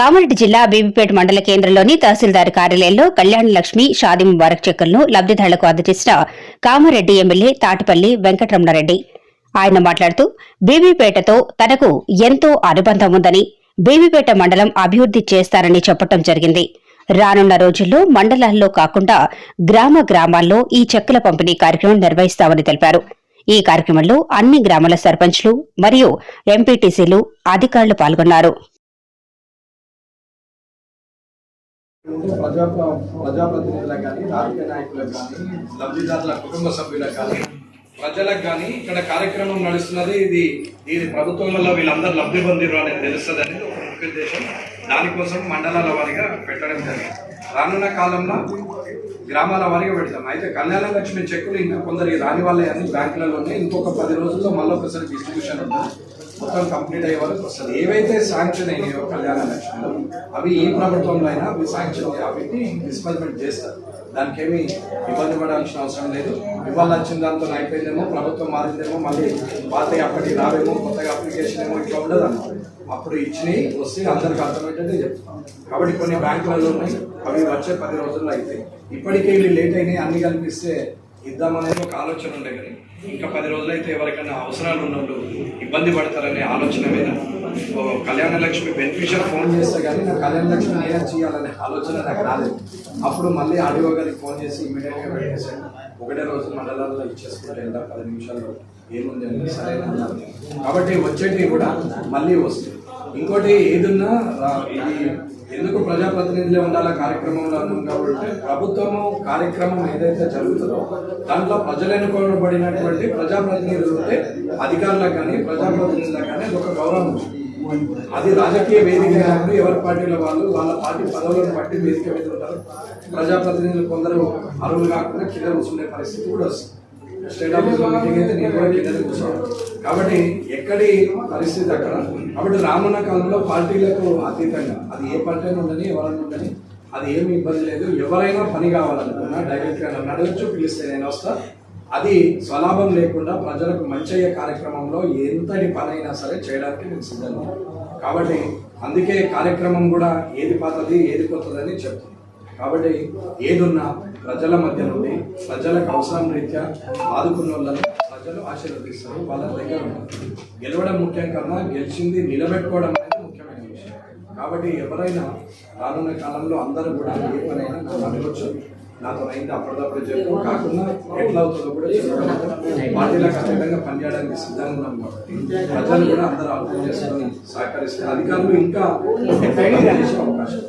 కామారెడ్డి జిల్లా బీబీపేట మండల కేంద్రంలోని తహసీల్దార్ కార్యాలయంలో కళ్యాణ లక్ష్మి షాది ముబారక్ చెక్కులను లబ్దిదారులకు అందజేసిన కామారెడ్డి ఎమ్మెల్యే తాటిపల్లి వెంకటరమణారెడ్డి. ఆయన మాట్లాడుతూ బీబీపేటతో తనకు ఎంతో అనుబంధం ఉందని బీబీపేట మండలం అభివృద్ది చేస్తారని చెప్పడం జరిగింది. రానున్న రోజుల్లో మండలాల్లో కాకుండా గ్రామ గ్రామాల్లో ఈ చెక్కుల పంపిణీ కార్యక్రమం నిర్వహిస్తామని తెలిపారు. ఈ కార్యక్రమంలో అన్ని గ్రామాల సర్పంచ్లు మరియు ఎంపీటీసీలు అధికారులు పాల్గొన్నారు. ప్రజా ప్రజాప్రతినిధులకు కానీ రాజకీయ నాయకులకు కానీ లబ్ధిదారుల కుటుంబ సభ్యులకు కానీ ప్రజలకు కానీ ఇక్కడ కార్యక్రమం నడుస్తున్నది. ఇది ఇది ప్రభుత్వం వల్ల వీళ్ళందరూ లబ్ధి పొందిరు అనేది తెలుస్తుంది అనేది ఒక ముఖ్య ఉద్దేశం. దానికోసం మండలాల వారిగా పెట్టడం జరిగింది. రానున్న కాలంలో గ్రామాల వారిగా పెడతాం. అయితే కళ్యాణ లక్ష్మి చెక్కులు ఇంకా కొందరు రాని వాళ్ళే అన్ని బ్యాంకులలోనే ఇంకొక పది రోజుల్లో మళ్ళీ ఒకసారి డిస్ట్రిబ్యూషన్ ఉంటుంది. మొత్తం కంప్లీట్ అయ్యే వరకు వస్తుంది. ఏవైతే శాంక్షన్ అయినాయో కళ్యాణ లక్ష్మిలో అవి ఏ ప్రభుత్వంలో అయినా అవి శాంక్షన్ కాబట్టి డిస్బర్స్మెంట్ చేస్తారు. దానికి ఏమి ఇబ్బంది పడాల్సిన అవసరం లేదు. ఇవాళ వచ్చిన దాంతో అయిపోయిందేమో ప్రభుత్వం మారిందేమో మళ్ళీ పాత అప్పటికి రావేమో కొత్తగా అప్లికేషన్ ఏమో ఇట్లా ఉండదు అప్పుడు ఇచ్చినవి వస్తే అందరికి అర్థమయ్యేటట్టే చెప్తాం. కాబట్టి కొన్ని బ్యాంకులలో ఉన్నాయి అవి వచ్చే పది రోజుల్లో అయితే ఇప్పటికే ఇవి లేట్ అయినాయి అన్ని కల్పిస్తే ఇద్దామనేది ఒక ఆలోచన ఉండే కానీ ఇంకా పది రోజులు అయితే ఎవరికైనా అవసరాలు ఉన్నప్పుడు ఇబ్బంది పడతారనే ఆలోచన మీద కళ్యాణ లక్ష్మి బెనిఫిషియల్ ఫోన్ చేస్తే కానీ నా కళ్యాణ లక్ష్మి అయ్యా చేయాలనే ఆలోచన నాకు రాలేదు. అప్పుడు మళ్ళీ ఆడియో గారికి ఫోన్ చేసి ఇమీడియట్గా పెట్టేసాను ఒకటే రోజు మండలాల్లో ఇచ్చేసుకుంటే వెళ్తా పది నిమిషాల్లో ఏముంది అని సరైన అన్నారు. కాబట్టి వచ్చేటివి కూడా మళ్ళీ వస్తుంది ఇంకోటి ఏదున్నా ఇది ఎందుకు ప్రజాప్రతినిధులే ఉండాల కార్యక్రమంలో అన్నాం కాబట్టి ప్రభుత్వము కార్యక్రమం ఏదైతే జరుగుతుందో దాంట్లో ప్రజలెన్నుకోబడినటువంటి ప్రజాప్రతినిధులు ఉంటే అధికారులకు కానీ ప్రజాప్రతినిధులకు కానీ ఒక గౌరవం. అది రాజకీయ వేదిక అయినప్పుడు ఎవరి పార్టీల వాళ్ళు వాళ్ళ పార్టీ పదవులను బట్టి వేదిక మీద ఉంటారు. ప్రజాప్రతినిధులు కొందరు అరువులు కాకుండా కింద కూర్చునే పరిస్థితి కూడా వస్తుంది. స్టేట్ ఆఫీస్ మీటింగ్ అయితే నేను కూడా కింద కాబట్టి ఎక్కడి పరిస్థితి అక్కడ? కాబట్టి రానున్న కాలంలో పార్టీలకు అతీతంగా అది ఏ పార్టీ అయినా ఉండని ఎవరైనా ఉండని అది ఏమి ఇబ్బంది లేదు. ఎవరైనా పని కావాలనుకున్నా డైరెక్ట్గా నన్ను అడగచ్చు పిలిస్తే నేను వస్తా. అది స్వలాభం లేకుండా ప్రజలకు మంచి అయ్యే కార్యక్రమంలో ఎంతటి పని అయినా సరే చేయడానికి నేను సిద్ధంగా కాబట్టి అందుకే కార్యక్రమం కూడా ఏది పాతది ఏది కొత్తదని చెప్తుంది కాబట్టి ఏదున్నా ప్రజల మధ్య నుండి ప్రజలకు అవసరం రీత్యా ఆదుకున్న వాళ్ళని ప్రజలు ఆశీర్వదిస్తారు వాళ్ళ దగ్గర ఉంటారు. గెలవడం ముఖ్యం కన్నా గెలిచింది నిలబెట్టుకోవడం కాబట్టి ఎవరైనా రానున్న కాలంలో అందరూ కూడా ఏ పనైనా నాతో అయింది అప్పటిదప్పుడు చెప్పు. కాకుండా ఎట్లా అవుతుందో కూడా చెప్పడం పార్టీలకు అతీతంగా పనిచేయడానికి సిద్ధంగా ఉన్నాం కాబట్టి ప్రజలు కూడా అందరూ అర్థం చేసుకొని సహకరిస్తే అధికారులు ఇంకా అవకాశం.